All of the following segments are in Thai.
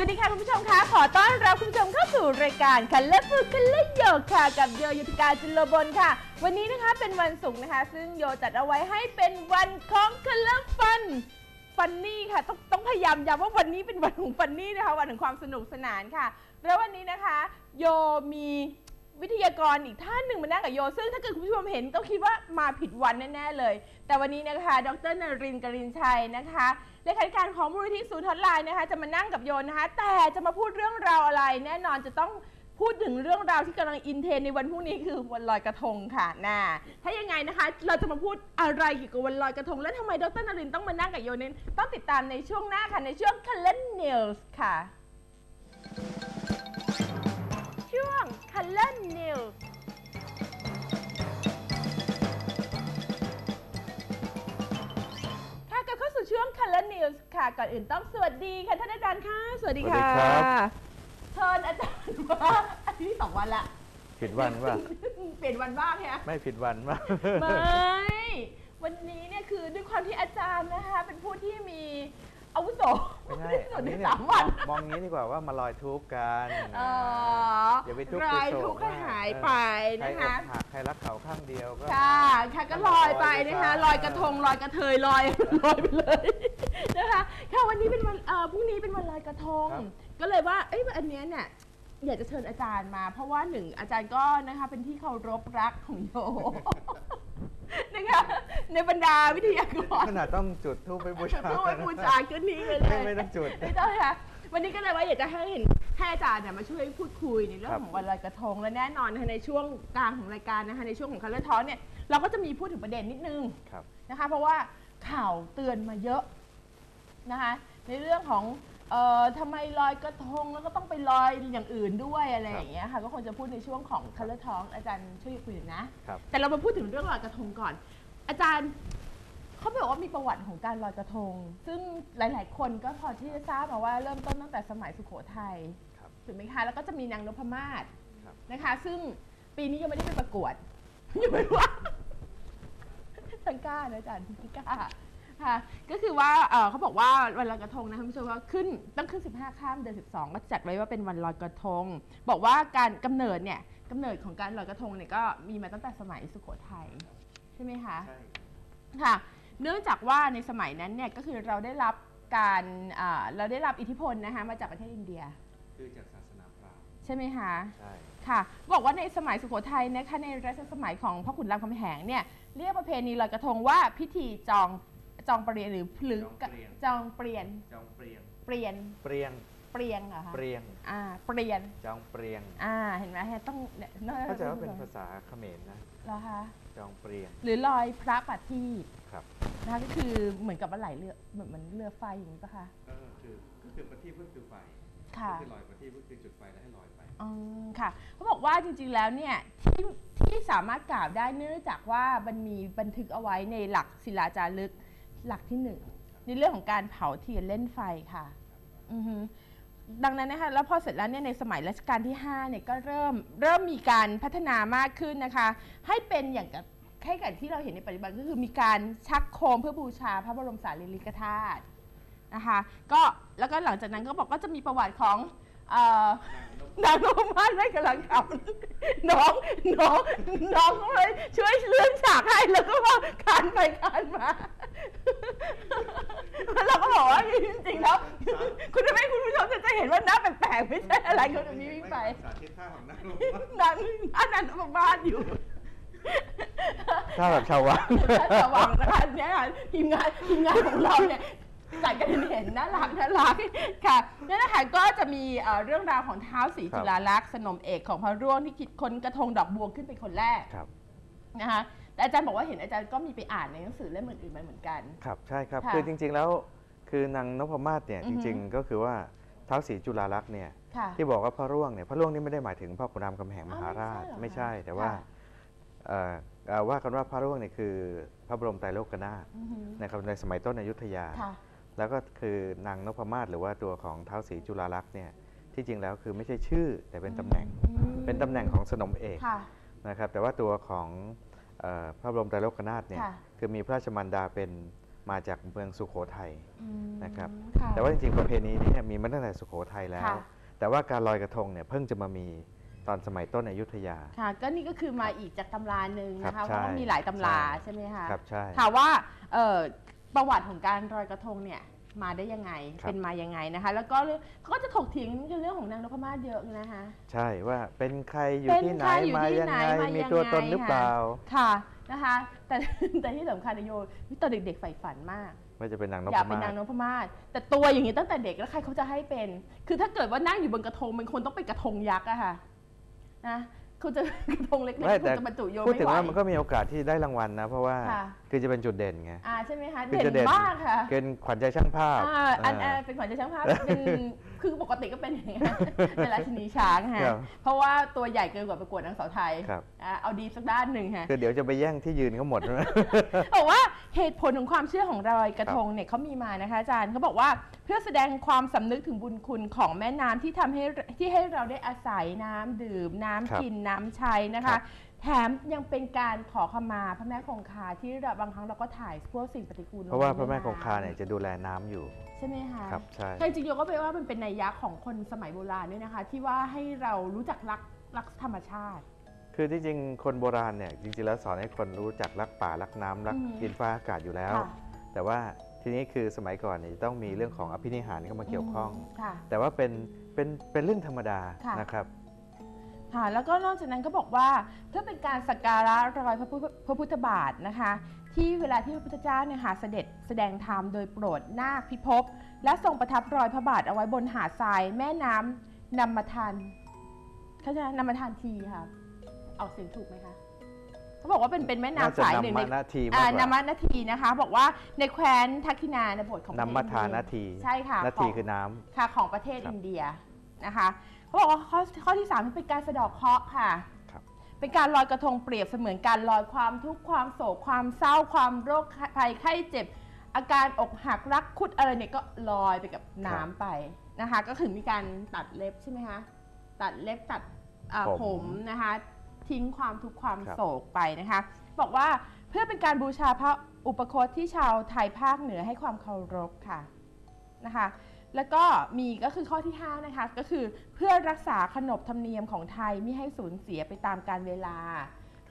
สวัสดีค่ะคุณผู้ชมคะขอต้อนรับคุณผู้ชมเข้าสู่รายการคันเล่ฟูคันเล่โยค่ะกับโยยุทธการจุลบลค่ะ วันนี้นะคะเป็นวันศุกร์นะคะ ซึ่งโยจัดเอาไว้ให้เป็นวันของคันเล่ฟันฟันนี่ค่ะต้องต้องพยายามย้ำว่าวันนี้เป็นวันของฟันนี่นะคะวันของความสนุกสนานค่ะ แล้ววันนี้นะคะ โยมี วิทยากรอีกท่านหนึ่งมานั่งกับโย ซึ่งถ้าเกิดคุณผู้ชมเห็นต้องคิดว่ามาผิดวันแน่ ๆ เลย แต่วันนี้นะคะ ดรนรินทร์กรินชัยนะคะเลขาธิการของมูลนิธิศูนย์ฮอตไลน์นะคะ จะมานั่งกับโยนะคะ แต่จะมาพูดเรื่องราวอะไร แน่นอนจะต้องพูดถึงเรื่องราวที่กำลังอินเทรนด์ในวันพรุ่งนี้คือวันลอยกระทงค่ะน่าถ้ายังไงนะคะ เราจะมาพูดอะไรเกี่ยวกับวันลอยกระทง และทำไมดรนรินทร์ต้องมานั่งกับโยนั้นต้องติดตามในช่วงหน้าค่ะในช่วง c a l e n News ค่ะ ช่วง Color News ค่ะกลับเข้าสู่ช่วง Color News ค่ะ ก่อนอื่นต้องสวัสดีค่ะท่านอาจารย์ค่ะ สวัสดีค่ะ สวัสดีครับ เชิญอาจารย์ว่าอันนี้สองวันละ ผิดวันว่า เปลี่ยนวันบ้างเนี่ยไม่ผิดวันว่า ไม่ วันนี้เนี่ยคือด้วยความที่อาจารย์นะคะ เป็นผู้ที่มีอาวุโส ไม่ใช่ที่สุอัดนในนี้เนี่ยสามวันมองงี้ดีกว่าว่ามาลอยทุกข์กันอ๋ออย่าไปทุกข์รายไปโศกทุกข์ก็มากหายเออไปใครนะอกคะ หักใครรักเขาข้างเดียวก็ ค่ะค่ะก็ลอยไปนะคะลอยกระทงลอยกระเทยลอยลอยไปเลยนะคะค่ะวันนี้เป็นวันเอ่อพรุ่งนี้เป็นวันลอยกระทงก็เลยว่าเอ้ยอันเนี้ยเนี่ยอยากจะเชิญอาจารย์มา เพราะว่าหนึ่งอาจารย์ก็นะคะเป็นที่เคารพรักของโย นะคะในบรรดาวิทยากรขนาดต้องจุดทูปไปบูชาด้วยบูชาขึ้นนี้เลยไม่ไม่ต้องจุด ไม่ต้องค่ะวันนี้ก็เลยว่าอยากจะให้เห็นให้อาจารย์เนี่ยมาช่วยพูดคุยในเรื่องครับ ของวันลอยกระทงและแน่นอนนะคะในช่วงกลางของรายการนะคะในช่วงของคัลเลอร์ทอเนี่ยเราก็จะมีพูดถึงประเด็นนิดนึง ครับ นะคะเพราะว่าข่าวเตือนมาเยอะนะคะในเรื่องของ เอ่อทำไมลอยกระทงแล้วก็ต้องไปลอยอย่างอื่นด้วยอะไรอย่างเงี้ยค่ะก็คงจะพูดในช่วงของคัลเลอร์ทออาจารย์ช่วยคุยหน่อยนะ ครับ แต่เรามาพูดถึงเรื่องลอยกระทงก่อน อาจารย์เขาบอกว่ามีประวัติของการลอยกระทง ซึ่งหลาย ๆ คนก็พอที่จะทราบมาว่าเริ่มต้นตั้งแต่สมัยสุโขทัยครับ ถูกไหมคะแล้วก็จะมีนางนพมาศครับ นะคะ ซึ่งปีนี้ยังไม่ได้ไปประกวด ยังไม่ว่า ทังกล้านะอาจารย์พี่กล้า ค่ะก็คือว่าเอ่อเขาบอกว่าวันลอยกระทงนะคะคุณผู้ชมว่าขึ้นต้องขึ้น 15 ข้ามเดือน 12 ก็จัดไว้ว่าเป็นวันลอยกระทง บอกว่าการกำเนิดเนี่ยกำเนิดของการลอยกระทงเนี่ยก็มีมาตั้งแต่สมัยสุโขทัยใช่ไหมคะ ใช่ ค่ะ เนื่องจากว่าในสมัยนั้นเนี่ยก็คือเราได้รับการอ่าเราได้รับอิทธิพลนะคะมาจากประเทศอินเดียคือจากศาสนาพราหมณ์ใช่ไหมคะ ใช่ ค่ะบอกว่าในสมัยสุโขทัยนะคะในรัชสมัยของพ่อขุนรามคำแหงเนี่ยเรียกประเพณีลอยกระทงว่าพิธีจอง จองเปลี่ยนหรือหรือจองเปลี่ยนจองเปรียงเปลี่ยนเปรียงเปลี่ยนเหรอคะเปรียงอ่าเปลี่ยนจองเปรียงอ่าเห็นไหมฮะต้องเนี่ยน่เข้าใจว่าเป็นภาษาเขมรนะเหรอคะจองเปรียงหรือลอยพระปัทีปครับนะคะก็คือเหมือนกับว่าไหลเรือเหมือนเหมือนเรือไฟอย่างนี้ปะคะก็คือก็คือประทีปก็คือไฟค่ะก็คือลอยประทีปก็คือจุดไฟแล้วให้ลอยไปอืมค่ะเขาบอกว่าจริงๆแล้วเนี่ยที่ที่สามารถกล่าวได้เนื่องจากว่ามันมีบันทึกเอาไว้ในหลักศิลาจารึก หลักที่หนึ่งในเรื่องของการเผาเทียนเล่นไฟค่ะอือฮึดังนั้นนะคะแล้วพอเสร็จแล้วเนี่ยในสมัยรัชกาลที่5เนี่ยก็เริ่มเริ่มมีการพัฒนามากขึ้นนะคะ ให้เป็นอย่างกับแค่กับที่เราเห็นในปัจจุบันก็คือมีการชักโคมเพื่อบูชาพระบรมสารีริกธาตุนะคะก็แล้วก็หลังจากนั้นก็บอกก็จะมีประวัติของ นางนพมาศไม่กำลังทำน้องน้องน้องก็เลยช่วยเลื่อนฉากให้แล้วก็มาคานไปคานมาแล้วเราก็บอกว่าจริงๆแล้ว คุณจะไม่คุณผู้ชมจะจะเห็นว่าหน้าแปลกๆไม่ใช่อะไรเขาจะมีวิ่งไปสาธิตท่าของนางลงมานั่นอันนั้นบ้านอยู่ถ้าแบบชาววังระวังนะคะเนี่ยทีมงานทีมงานของเราเนี่ย จัดกันเห็นน่ารักน่ารักค่ะนั่นนะคะก็จะมีเอ่อเรื่องราวของเท้าวศรีครับจุฬาลักษณ์สนมเอกของพระร่วงที่คิดค้นกระทงดอกบัวขึ้นเป็นคนแรกครับ นะคะแต่อาจารย์บอกว่าเห็นอาจารย์ก็มีไปอ่านในหนังสือเล่มอื่นๆมาเหมือนกัน ครับใช่ครับค่ะคือจริงๆแล้วคือนางนพมาศเนี่ยอือฮึจริง ๆ ก็คือว่าท้าวศรีจุฬาลักษณ์เนี่ยค่ะที่บอกว่าพระร่วงเนี่ยพระร่วงนี่ไม่ได้หมายถึงพ่อขุนรามคำแหงมอ้าวหาราช ไม่ไม่ใช่ใช่เหรอคะแต่ว่าค่ะเอ่อเอ่อว่ากันว่าพระร่วงเนี่ยคือพระบรมไตรโลกนาถอือฮึนะครับในสมัยต้นอยุธยา ค่ะ แล้วก็คือนางนพมาศหรือว่าตัวของท้าวศรีจุฬาลักษณ์เนี่ยที่จริงแล้วคือไม่ใช่ชื่อแต่เป็นตำแหน่งอืมเป็นตำแหน่งของสนมเอกค่ะนะครับแต่ว่าตัวของเอ่อพระบรมไตรโลกนาถเนี่ยค่ะคือมีพระราชมารดาเป็นมาจากเมืองสุโขทัยอืมนะครับค่ะแต่ว่าจริงๆประเพณีนี้เนี่ยมีมาตั้งแต่สุโขทัยแล้วค่ะแต่ว่าการลอยกระทงเนี่ยเพิ่งจะมามีตอนสมัยต้นอยุธยา ค่ะ ก็นี่ก็คือมาอีกจากตำราหนึ่งนะครัคะบเพราะว่าใช่มีหลายตำราใช่ใช่ไหมคะครับใช่ถามว่าเอ่อ ประวัติของการลอยกระทงเนี่ยมาได้ยังไงครับ เป็นมายังไงนะคะ แล้วก็เรื่องเขาก็จะถกเถียงกันเรื่องของนางนพมาศเยอะนะคะ ใช่ว่าเป็นใครอยู่เป็นที่ไหนใครอยู่มาที่ยังไหนไงมายังไง มีตัวตนหรือเปล่า ค่ะนะคะ แต่ แต่ที่สำคัญนะโยตอนเด็กๆใฝ่ฝันมาก ว่าจะเป็นนางนอยากพเป็นมานาศงนพมาศแต่ตัวอย่างนี้ตั้งแต่เด็กแล้วใครเขาจะให้เป็น คือถ้าเกิดว่านั่งอยู่บนกระทงมันคนต้องเป็นกระทงยักษ์อะค่ะนะ คุณจะกระทงเล็กๆไม่คุณแต่จะบรรจุโยพูดไม่ถึงไหว ว่ามันก็มีโอกาสที่ได้รางวัลนะ เพราะว่าค่ะ คือจะเป็นจุดเด่นไง อ่าใช่ไหมคะคือเด่จะนเด่น มากค่ะเป็นขวัญใจช่างภาพอ่าอันอ่าอันเป็นขวัญใจช่างภาพเป็นคือป กติก็เป็นอย่างนี้ยเป็นราชินีช้างค่ะครับเพราะว่าตัวใหญ่เกินกว่าประกวดนางสาวไทยครับ อ่าเอาดีสักด้านหนึ่งค่ะคือเดี๋ยวจะไปแย่งที่ยืนเขาหมดนะ บอกว่าเหตุผลของความเชื่อของรอยกระทงเนี่ยเขามีมานะคะอาจารย์เขาบอกว่าเพื่อแสดงความสำนึกถึงบุญคุณของแม่น้ำที่ทำให้ที่ให้เราได้อาศัยน้ำดื่มน้ำครับกินน้ำใช้นะครัคะ บ แถมยังเป็นการขอขมาพระแม่คงคาที่เราบางครั้งเราก็ถ่ายพวกสิ่งปฏิกูลลงเพราะว่าในพระแม่คงคาำเนี่ยจะดูแลน้ำอยู่ ใช่ไหมคะครับใช่ แต่จริงๆโยก็ไปว่ามันเป็นนัยยะของคนสมัยโบราณด้วยนะคะ ที่ว่าให้เรารู้จักรักรักธรรมชาติ คือที่จริงคนโบราณเนี่ยจริงๆแล้วสอนให้คนรู้จักรักป่ารักน้ำรักอืมดินฟ้าอากาศอยู่แล้ว ค่ะ แต่ว่าทีนี้คือสมัยก่อนเนี่ยต้องมีเรื่องของอภินิหารเข้ามาเกี่ยวข้องมค่ะ แต่ว่าเป็นเป็นเป็นเรื่องธรรมดาค่ะ นะครับ ค่ะแล้วก็นอกจากนั้นก็บอกว่าเพื่อเป็นการสักการะรอยพระพุทธพระพุทธบาทนะคะ ที่เวลาที่พระพุทธเจ้าเนี่ยค่ะเสด็จแสดงธรรมโดยโปรดนาคพิภพและทรงประทับรอยพระบาทเอาไว้บนหาดทรายแม่น้ำนำมาทานเขาจะนำมาทานทีค่ะออกเสียงถูกไหมคะเขาบอกว่าเป็นเป็นแม่น่าน้ำจะสายหนึ่งนำในมานาทีอ่ามากกนาว่ามานาทีนะคะ บอกว่าในแคว้นทักษิณาในบทของประเทศนำมาทานอิเดียนาทีใช่ค่ะนาทีของคือน้ำค่ะของประเทศครับอินเดียนะคะ เขาบอกว่าข้อข้อที่3เป็นการสะเดอกเคราะห์ค่ะ ครับ เป็นการลอยกระทงเปรียบเสมือนการลอยความทุกข์ความโศกความเศร้าความโรคภัยไข้เจ็บ อาการอกหักรักคุดอะไรเนี่ยก็ลอยไปกับน้ำไปนะคะ ก็คือมีการตัดเล็บใช่ไหมคะตัดเล็บตัดอ่าผมผมนะคะ ทิ้งความทุกข์ความครับ โศกไปนะคะ บอกว่าเพื่อเป็นการบูชาพระอุปโคตที่ชาวไทยภาคเหนือให้ความเคารพค่ะนะคะ แล้วก็มีก็คือข้อที่ 5 นะคะ ก็คือเพื่อรักษาขนบธรรมเนียมของไทยไม่ให้สูญเสียไปตามกาลเวลา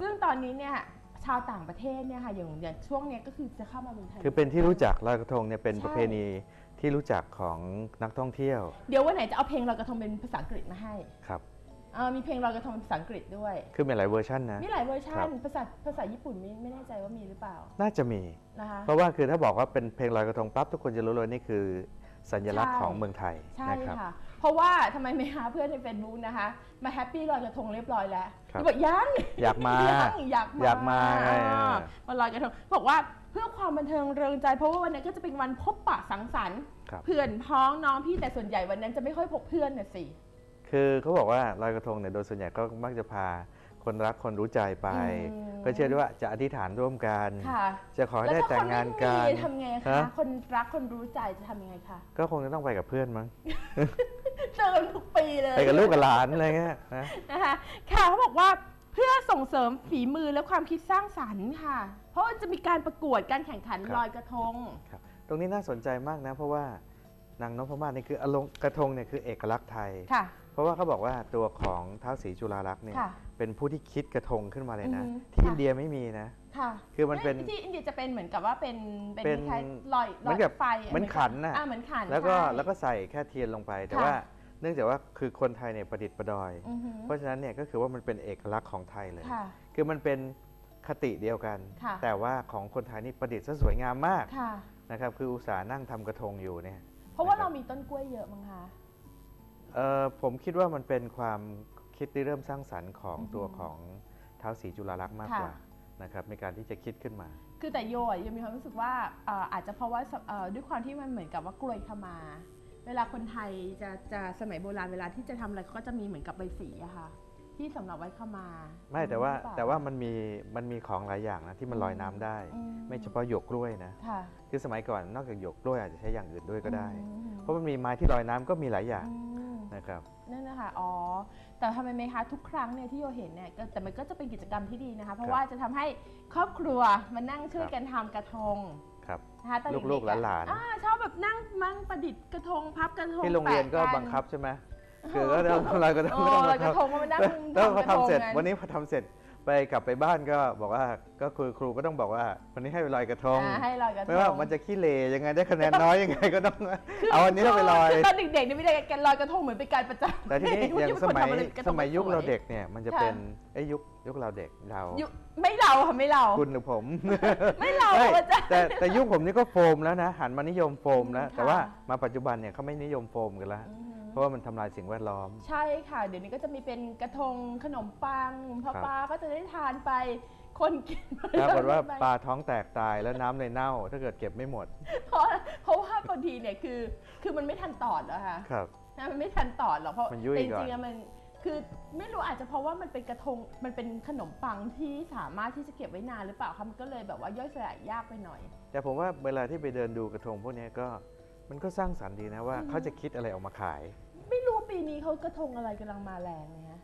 ซึ่งตอนนี้เนี่ยชาวต่างประเทศเนี่ยค่ะอย่างอย่างช่วงเนี้ยก็คือจะเข้ามาเมืองไทย คือเป็นที่รู้จักลอยกระทงเนี่ยเป็นใช่ ประเพณีที่รู้จักของนักท่องเที่ยวเดี๋ยววันไหนจะเอาเพลงลอยกระทงเป็นภาษาอังกฤษมาให้ครับเอ่อมีเพลงลอยกระทงเป็นภาษาอังกฤษด้วย คือมีหลายเวอร์ชันนะ มีหลายเวอร์ชัครันบภาษาภาษาญี่ปุ่นไม่ไม่แน่ใจว่ามีหรือเปล่าน่าจะมี นะคะ เพราะว่าคือถ้าบอกว่าเป็นเพลงลอยกระทงปั๊บทุกคนจะรู้เลยนี่คือ สัญลักษณ์ใช่ของเมืองไทยใช่นะครับ ค่ะ เพราะว่าทำไมไม่หาเพื่อนในเฟซบุ๊กนะคะ มาแฮปปี้ลอยกระทงเรียบร้อยแล้วครับ บอกยังอยากมา ยังอยากมาอยากมาไง อ่าเออมาลอยกระทงบอกว่าเพื่อความบันเทิงเริงใจเพราะว่าวันนั้นก็จะเป็นวันพบปะสังสรรค์ครับ เพื่อนพ้องน้องพี่แต่ส่วนใหญ่วันนั้นจะไม่ค่อยพบเพื่อนน่ะสิ คือเขาบอกว่าลอยกระทงเนี่ยโดยส่วนใหญ่ก็มักจะพา คนรักคนรู้ใจไป อืมเพื่อเชื่อด้วยว่าจะอธิษฐานร่วมกัน ค่ะจะขอให้ได้แต่งงานกัน แล้วถ้าคนไม่มีทำไงคะ ฮะ คนรักคนรู้ใจจะทำยังไงคะก็คงจะต้องไปกับเพื่อนมั้งเจอกันทุกปีเลย ไปกับลูกกับหลานอะไรเงี้ยนะนะคะค่ะเขาบอกว่าเพื่อส่งเสริมฝีมือและความคิดสร้างสรรค์ค่ะ เพราะว่าจะมีการประกวดการแข่งขันลอยกระทง ครับตรงนี้น่าสนใจมากนะ เพราะว่านางนพมาศนี่คืออารมณ์กระทงเนี่ยคือเอกลักษณ์ไทย ค่ะเพ ราะว่าเขาบอกว่าตัวของท้าวศรีจุฬาลักษณ์เนี่ย ค่ะเป็นผู้ที่คิดกระทงขึ้นมาเลยนะ อือฮึที่ค่ะ อินเดียไม่มีนะ ค่ะคือมันเป็น ที่อินเดียจะเป็นเหมือนกับว่าเป็นเป็นเป็นคล้ายๆลอยเหมือนกับไฟเหมือนขันน่ะ อ่าเหมือนขันแล้วก็ใช่ แล้วก็ใส่แค่เทียนลงไป แต่ค่ะ ว่าเนื่องจากว่าคือคนไทยเนี่ยประดิษฐ์ประดอย อือหือเพราะฉะนั้นเนี่ยก็คือว่ามันเป็นเอกลักษณ์ของไทยเลย ค่ะ คือมันเป็นคติเดียวกัน ค่ะแต่ว่าของคนไทยนี่ประดิษฐ์ซะสวยงามมากค่ะ นะครับ คืออุตสาห์นั่งทำกระทงอยู่เนี่ย เพราะว่านะครับเรามีต้นกล้วยเยอะมั้งคะ เอ่อผมคิดว่ามันเป็นความคิดที่เริ่มสร้างสรรค์ของอือฮึตัวของท้าวศรีจุฬาลักษณ์มากค่ะกว่านะครับในการที่จะคิดขึ้นมา คือแต่โยอะยังมีความรู้สึกว่าเอ่ออาจจะเพราะว่าสเอ่อด้วยความที่มันเหมือนกับว่ากลวยขมา เวลาคนไทยจะจะสมัยโบราณเวลาที่จะทำอะไรเขาก็จะมีเหมือนกับใบสีอะค่ะ ที่สำหรับไว้ขมาไม่แต่ว่าหรือเปล่ แต่ว่ามันมีมันมีของหลายอย่างนะที่มันลอยน้ำได้ อืม ไม่เฉพาะหยวกกล้วยนะค่ะคือสมัยก่อนนอกจากหยวกกล้วยอาจจะใช้อย่างอื่นด้วยก็ได้ อืมเพราะมันมีไม้ที่ลอยน้ำก็มีหลายอย่าง อืม นะครับ นั่นนะคะอ๋อ แต่ทำไมไหมคะทุกครั้งเนี่ยที่โยเห็นเนี่ยก็แต่มันก็จะเป็นกิจกรรมที่ดีนะคะ เพครัราะบว่าจะทำให้ครอบครัวมานั่งช่วยครับกันทำกระทงครับ นะคะตอนเด็ๆลูกๆอะหลานๆ อ่ชอบแบบนั่งมั่งประดิษฐ์กระทงพับกระทงที่โรงเรียนก็แปะบังคับใช่ไหมคือก็ต้องลอยกระทงโอ้ก็ต้องลอยกระทงก็มานั่งแล้วพอทำกระทงทำเสร็จกันวันนี้พอทำเสร็จ ไปกลับไปบ้านก็บอกว่าก็ครูครูก็ต้องบอกว่าวันนี้ให้ไปลอยกระทงอ่าให้ลอยกระทง ไม่ว่ามันจะขี้เลยังไงได้คะแนนน้อยยังไงก็ต้องเอาอันนี้เราไปลอย คือตอนเด็กๆนี่ไม่ได้กันลอยกระทงเหมือนเป็นการประจานแต่ทีนี้ว่าอย่างจะสเป็นคนมัยทำอะไรกระทงสมัยยุคสวเราเด็กเนี่ยมันจะค่ะเป็นไอ้ยยุคยุคเราเด็กเรายุไม่เราค่ะไม่เราคุณหรือผม ไม่เราไม่อาจารย์ แต่แต่ยุคผมนี่ก็โฟมแล้วนะหันมานิยมโฟมแล้วค่ะแต่ว่ามาปัจจุบันเนี่ยเขาไม่นิยมโฟมกันแล้วอือฮึ เพราะว่ามันทำลายสิ่งแวดล้อม ใช่ค่ะ เดี๋ยวนี้ก็จะมีเป็นกระทงขนมปังพ่อครับป้าก็จะได้ทานไปคนกินปรากฏว่าไปปลาท้องแตกตายแล้วน้ำเลยเน่า ถ้าเกิดเก็บไม่หมดเพราะเพราะว่าบางทีเนี่ยคือ คือมันไม่ทันตอดแล้วค่ะครับ นะมันไม่ทันตอดหรอกเพราะมันยุ่ยแต่จก่อน ริงๆอะมันคือไม่รู้อาจจะเพราะว่ามันเป็นกระทงมันเป็นขนมปังที่สามารถที่จะเก็บไว้นานหรือเปล่าคะมันก็เลยแบบว่าย่อยสลายยากไปหน่อย แต่ผมว่าเวลาที่ไปเดินดูกระทงพวกเนี้ยก็ มันก็สร้างสรรค์ดีนะว่าอืมเขาจะคิดอะไรออกมาขาย ไม่รู้ปีนี้เขากระทงอะไรกำลังมาแรงเลยฮะ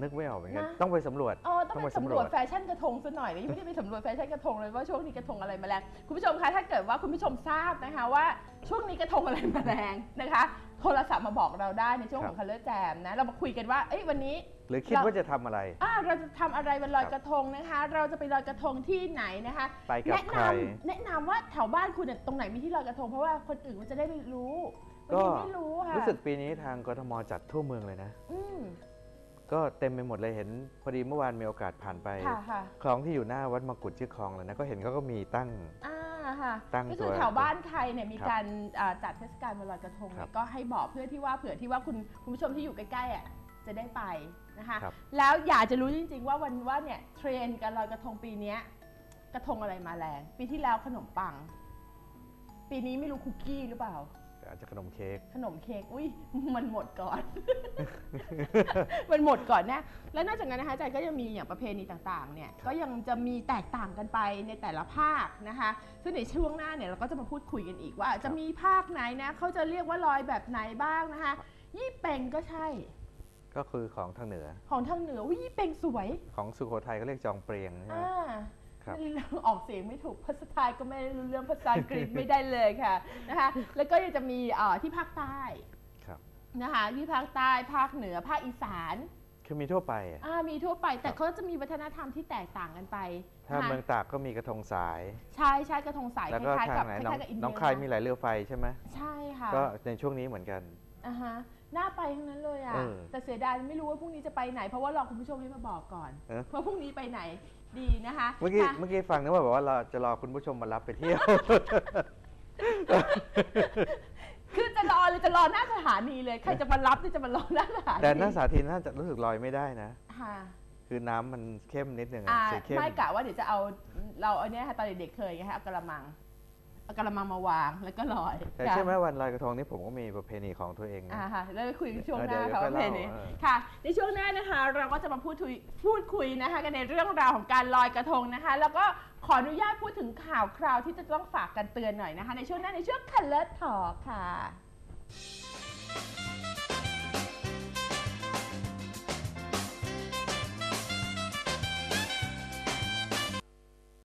นึกไม่ออกเหมือนกันนะ ต้องไปสำรวจอ๋อต้องไปต้องไปสำสำรรววจจแฟชั่นกระทงซะหน่อยเลยยังไม่ได้ไปสำรวจแฟชั่นกระทงเลยว่าช่วงนี้กระทงอะไรมาแรงคุณผู้ชมคะถ้าเกิดว่าคุณผู้ชมทราบนะคะว่าช่วงนี้กระทงอะไรมาแรงนะคะ โทรศัพท์มาบอกเราได้ในช่วงของ Color Jam นะเรามาคุยกันว่าเอ้ยวันนี้ หรือคิดเราว่าจะทำอะไร อ่าเราจะทำอะไรวันลอยครับกระทงนะคะ เราจะไปลอยกระทงที่ไหนนะคะไปกับแนะใครนำแนะนำว่าแถวบ้านคุณเนี่ยตรงไหนมีที่ลอยกระทงเพราะว่าคนอื่นมันจะได้ไม่รู้บางก็ทีไม่รู้ค่ะรู้สึกปีนี้ทางกทมจัดทั่วเมืองเลยนะ อืม ก็เต็มไปหมดเลยเห็นพอดีเมื่อวานมีโอกาสผ่านไปค่ะค่ะ คลองที่อยู่หน้าวัดมกุฎชื่อคลองเลยนะก็เห็นเขาก็มีตั้ง อ่าค่ะตั้งก็ตัคือวแถวบ้านใครเนี่ยมีครับการอ่าจัดเทศกาลวันลอยกระทงครัเนี่ยบก็ให้บอกเพื่อที่ว่าเผื่อที่ว่าคุณคุณผู้ชมที่อยู่ใกล้ๆอะจะได้ไป นะคะ ครับ แล้วอยากจะรู้จริง ๆ ว่าวันว่าเนี่ยเทรนด์การลอยกระทงปีเนี้ยกระทงอะไรมาแรง ปีที่แล้วขนมปัง ปีนี้ไม่รู้คุกกี้หรือเปล่าอาจจะขนมเค้ก ขนมเค้กอุ้ยมันหมดก่อน มันหมดก่อนแน่แล้วนอกจากนั้นนะคะอาจารย์ก็ยังมีอย่างประเพณีต่างๆเนี่ยก็ยังจะมีแตกต่างกันไปในแต่ละภาคนะคะซึ่งในช่วงหน้าเนี่ยเราก็จะมาพูดคุยกันอีกว่า จะมีภาคไหนนะเขาจะเรียกว่าลอยแบบไหนบ้างนะคะ ยี่เป็งก็ใช่ ก็คือของทางเหนือ ของทางเหนืออุ้ยยี่เป็งสวย ของสุโขทัยเขาเรียกจองเปรียงใช่ไหม อ่าครับ ออกเสียงไม่ถูกภาษาไทยก็ไม่รู้เรื่องภาษาอังกฤษไม่ได้เลยค่ะนะคะ แล้วก็ยังจะมีเอ่อที่ภาคใต้ครับ นะคะที่ภาคใต้ภาคเหนือภาคอีสานคือมีทั่วไปอะอ่ามีทั่วไปแต่ครับเขาจะมีวัฒนธรรมที่แตกต่างกันไปถ้านะคะเมืองตากก็มีกระทงสาย ใช่ใช่กระทงสายคแล้วก็ล้ายๆทากับงไหนคน้องล้ายๆกับอินเดียน้องคายมีไหลเรือไฟใช่ไหมใช่ค่ะก็ในช่วงนี้เหมือนกัน อ่าฮะ น่าไปทั้งนั้นเลยอะ เออแต่เสียดายไม่รู้ว่าพรุ่งนี้จะไปไหน เพราะว่ารอคุณผู้ชมให้มาบอกก่อนเออ ว่าพรุ่งนี้ไปไหนดีนะคะเมื่อกี้ค่ะเมื่อกี้ฟังนะว่าบอกว่าเราจะรอคุณผู้ชมมารับไปเที่ยว คือจะรอเลยจะรอหน้าสถานีเลยใครจะมารับนี่จะมารอหน้าสถานีแต่หน้าสาธิตน่าจะรู้สึกลอยไม่ได้นะ ค่ะคือน้ำมันเข้มนิดนึงอะอ่าสีเข้ม ไม่กะว่าเดี๋ยวจะเอาเราเอาเนี้ยค่ะตอนเด็กๆเคยไงคะเอากระมัง เอากระมังมาวางแล้วก็ลอยแต่ค่ะใช่ไหมวันลอยกระทงนี่ผมก็มีประเพณีของตัวเองนะ อ่าค่ะแล้วคุยกันช่วงเออหน้าเดี๋ยวค่ะค่อยว่าเพลงเล่านี้เออค่ะ ในช่วงหน้านะคะ เราก็จะมาพูดคุยพูดคุยนะคะกันในเรื่องราวของการลอยกระทงนะคะ แล้วก็ขออนุญาตพูดถึงข่าวคราวที่จะต้องฝากกันเตือนหน่อยนะคะ ในช่วงหน้าในช่วง Color Talk ค่ะ